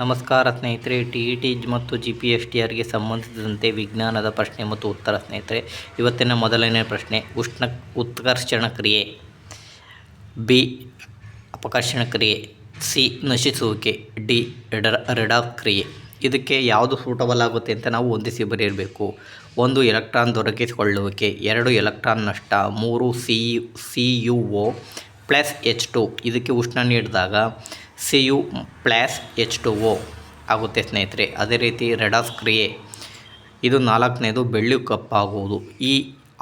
ನಮಸ್ಕಾರ ಸ್ನೇಹಿತರೆ, T E T ಮತ್ತು ಜಿ ಪಿ ಎಸ್ ಟಿ ಆರ್ಗೆ ಸಂಬಂಧಿಸಿದಂತೆ ವಿಜ್ಞಾನದ ಪ್ರಶ್ನೆ ಮತ್ತು ಉತ್ತರ ಸ್ನೇಹಿತರೆ, ಇವತ್ತಿನ ಮೊದಲನೇ ಪ್ರಶ್ನೆ, ಉಷ್ಣ ಉತ್ಕರ್ಷಣ ಕ್ರಿಯೆ. ಬಿ, ಅಪಕರ್ಷಣ ಕ್ರಿಯೆ. ಸಿ, ನಶಿಸುವಿಕೆ. ಡಿ, ರೆಡ, ರೆಡಾಫ್ ಕ್ರಿಯೆ. ಇದಕ್ಕೆ ಯಾವುದು ಸೂಟಬಲ್ ಆಗುತ್ತೆ ಅಂತ ನಾವು ಹೊಂದಿಸಿ ಬರೆಯಿರಬೇಕು ಒಂದು ಎಲೆಕ್ಟ್ರಾನ್ ದೊರಕಿಸಿಕೊಳ್ಳುವಿಕೆ, ಎರಡು ಎಲೆಕ್ಟ್ರಾನ್ ನಷ್ಟ, ಮೂರು C C U O plus H two ಇದಕ್ಕೆ ಉಷ್ಣ ನೀಡಿದಾಗ C U plus H two O ಆಗುತ್ತೆ ಸ್ನೇಹಿತರೆ. ಅದೇ ರೀತಿ ರೆಡಾಸ್ ಕ್ರಿಯೆ ಇದು ನಾಲ್ಕನೇದು ಬೆಳ್ಳಿ ಕಪ್ಪಾಗುವುದು ಈ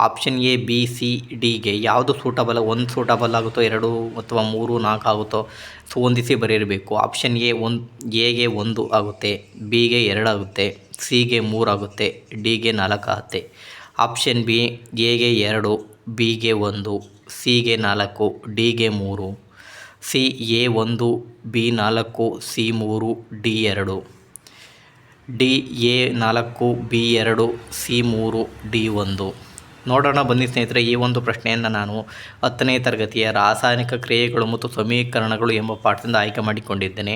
ಆಪ್ಷನ್ ಎ, ಬಿ ಸಿ ಡಿಗೆ ಯಾವುದು ಸೂಟಬಲ್ ಒಂದು ಸೂಟಬಲ್ ಆಗುತ್ತೋ, ಎರಡು ಅಥವಾ ಮೂರು, ನಾಲ್ಕು ಆಗುತ್ತೋ ಸೊ ಹೊಂದಿಸಿ ಬರೆಯಬೇಕು ಆಪ್ಷನ್ ಎ ಒಂದು ಎಗೆ ಒಂದು ಆಗುತ್ತೆ ಬಿಗೆ ಎರಡು ಆಗುತ್ತೆ ಸಿಗೆ ಮೂರು ಆಗುತ್ತೆ ಡಿಗೆ ನಾಲ್ಕು ಆಗುತ್ತೆ. ಆಪ್ಷನ್ ಬಿ ಎಗೆ ಎರಡು ಬಿಗೆ ಒಂದು, ಸಿಗೆ ನಾಲ್ಕು, ಡಿಗೆ ಮೂರು, ಸಿ ಎ ಒಂದು, ಬಿ ನಾಲ್ಕು, ಸಿ ಮೂರು, ಡಿ ಎರಡು, ಡಿ ಎ ನಾಲ್ಕು, ಬಿ ಎರಡು, ಸಿ ಮೂರು, ಡಿ ಒಂದು. ನೋಡೋಣ ಬನ್ನಿ ಸ್ನೇಹಿತರೆ, ಈ ಒಂದು ಪ್ರಶ್ನೆಯನ್ನು ನಾನು ಹತ್ತನೇ ತರಗತಿಯ ರಾಸಾಯನಿಕ ಕ್ರಿಯೆಗಳು ಮತ್ತು ಸಮೀಕರಣಗಳು ಎಂಬ ಪಾಠದಿಂದ ಆಯ್ಕೆ ಮಾಡಿಕೊಂಡಿದ್ದೇನೆ.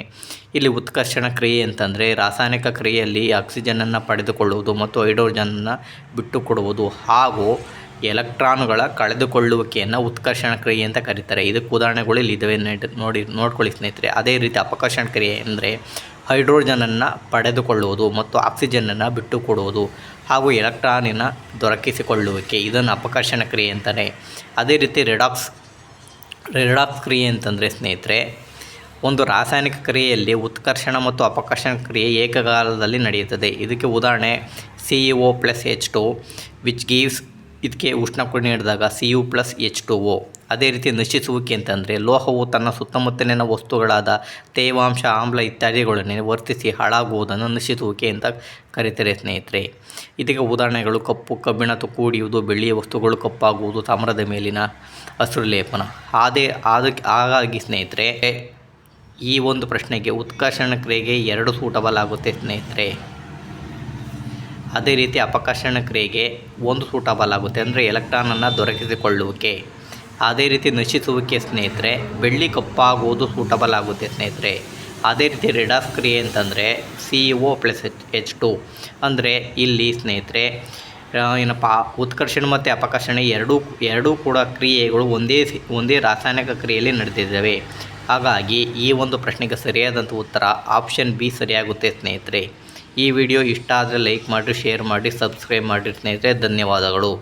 ಇಲ್ಲಿ ಉತ್ಕರ್ಷಣ ಕ್ರಿಯೆ ಅಂತಂದರೆ ರಾಸಾಯನಿಕ ಕ್ರಿಯೆಯಲ್ಲಿ ಆಕ್ಸಿಜನನ್ನು ಪಡೆದುಕೊಳ್ಳುವುದು ಮತ್ತು ಹೈಡ್ರೋಜನನ್ನು ಬಿಟ್ಟುಕೊಡುವುದು ಹಾಗೂ ಎಲೆಕ್ಟ್ರಾನುಗಳ ಕಳೆದುಕೊಳ್ಳುವಿಕೆಯನ್ನು ಉತ್ಕರ್ಷಣ ಕ್ರಿಯೆ ಅಂತ ಕರೀತಾರೆ. ಇದಕ್ಕೆ ಉದಾಹರಣೆಗಳು ಇಲ್ಲಿ ನೋಡಿ, ನೋಡ್ಕೊಳ್ಳಿ ಸ್ನೇಹಿತರೆ. ಅದೇ ರೀತಿ ಅಪಕರ್ಷಣ ಕ್ರಿಯೆ ಅಂದರೆ ಹೈಡ್ರೋಜನನ್ನು ಪಡೆದುಕೊಳ್ಳುವುದು ಮತ್ತು ಆಕ್ಸಿಜನನ್ನು ಬಿಟ್ಟುಕೊಡುವುದು ಹಾಗೂ ಎಲೆಕ್ಟ್ರಾನಿನ ದೊರಕಿಸಿಕೊಳ್ಳುವಿಕೆ. ಇದನ್ನು ಅಪಕರ್ಷಣ ಕ್ರಿಯೆ ಅಂತಲೇ ಅದೇ ರೀತಿ ರೆಡಾಕ್ಸ್ ರೆಡಾಕ್ಸ್ ಕ್ರಿಯೆ ಅಂತಂದರೆ ಸ್ನೇಹಿತರೆ, ಒಂದು ರಾಸಾಯನಿಕ ಕ್ರಿಯೆಯಲ್ಲಿ ಉತ್ಕರ್ಷಣ ಮತ್ತು ಅಪಕರ್ಷಣ ಕ್ರಿಯೆ ಏಕಕಾಲದಲ್ಲಿ ನಡೆಯುತ್ತದೆ. ಇದಕ್ಕೆ ಉದಾಹರಣೆ C E O plus H two, which gives ಇದಕ್ಕೆ ಉಷ್ಣ ನೀಡಿದಾಗ C U plus H two O ಅದೇ ರೀತಿ ನಶಿಸುವಿಕೆ ಅಂತಂದರೆ ಲೋಹವು ತನ್ನ ಸುತ್ತಮುತ್ತಲಿನ ವಸ್ತುಗಳಾದ ತೇವಾಂಶ, ಆಮ್ಲ ಇತ್ಯಾದಿಗಳನ್ನೇ ವರ್ತಿಸಿ ಹಾಳಾಗುವುದನ್ನು ನಶಿಸುವಿಕೆ ಅಂತ ಕರೀತಾರೆ ಸ್ನೇಹಿತರೆ. ಇದಕ್ಕೆ ಉದಾಹರಣೆಗಳು ಕಪ್ಪು, ಕಬ್ಬಿಣ ಕೂಡಿಯುವುದು, ಬೆಳ್ಳಿಯ ವಸ್ತುಗಳು ಕಪ್ಪಾಗುವುದು, ತಾಮ್ರದ ಮೇಲಿನ ಹಸಿರು ಲೇಪನ. ಅದೇ ಅದಕ್ಕೆ ಹಾಗಾಗಿ ಸ್ನೇಹಿತರೆ, ಈ ಒಂದು ಪ್ರಶ್ನೆಗೆ ಉತ್ಕರ್ಷಣ ಕ್ರಿಯೆಗೆ ಎರಡು ಸೂಟಬಲ್ ಆಗುತ್ತೆ ಸ್ನೇಹಿತರೆ. ಅದೇ ರೀತಿ ಅಪಕರ್ಷಣ ಕ್ರಿಯೆಗೆ ಒಂದು ಸೂಟಬಲ್ ಆಗುತ್ತೆ ಅಂದರೆ ಎಲೆಕ್ಟ್ರಾನನ್ನು ದೊರಕಿಸಿಕೊಳ್ಳುವಿಕೆ. ಅದೇ ರೀತಿ ನಶಿಸುವಿಕೆ ಸ್ನೇಹಿತರೆ, ಬೆಳ್ಳಿ ಕಪ್ಪಾಗುವುದು ಸೂಟಬಲ್ ಆಗುತ್ತೆ ಸ್ನೇಹಿತರೆ. ಅದೇ ರೀತಿ ರೆಡಾಫ್ ಕ್ರಿಯೆ ಅಂತಂದರೆ C O plus H H two ಅಂದರೆ ಇಲ್ಲಿ ಸ್ನೇಹಿತರೆ ಏನಪ್ಪ, ಉತ್ಕರ್ಷಣೆ ಮತ್ತು ಅಪಕರ್ಷಣೆ ಎರಡೂ ಎರಡೂ ಕೂಡ ಕ್ರಿಯೆಗಳು ಒಂದೇ ಒಂದೇ ರಾಸಾಯನಿಕ ಕ್ರಿಯೆಯಲ್ಲಿ ನಡೆದಿದ್ದಾವೆ. ಹಾಗಾಗಿ ಈ ಒಂದು ಪ್ರಶ್ನೆಗೆ ಸರಿಯಾದಂಥ ಉತ್ತರ ಆಪ್ಷನ್ ಬಿ ಸರಿಯಾಗುತ್ತೆ ಸ್ನೇಹಿತರೆ. ಈ ವಿಡಿಯೋ ಇಷ್ಟ ಆದರೆ ಲೈಕ್ ಮಾಡಿರಿ ಶೇರ್ ಮಾಡಿ ಸಬ್ಸ್ಕ್ರೈಬ್ ಮಾಡಿರಿ ಸ್ನೇಹಿತರೆ. ಧನ್ಯವಾದಗಳು.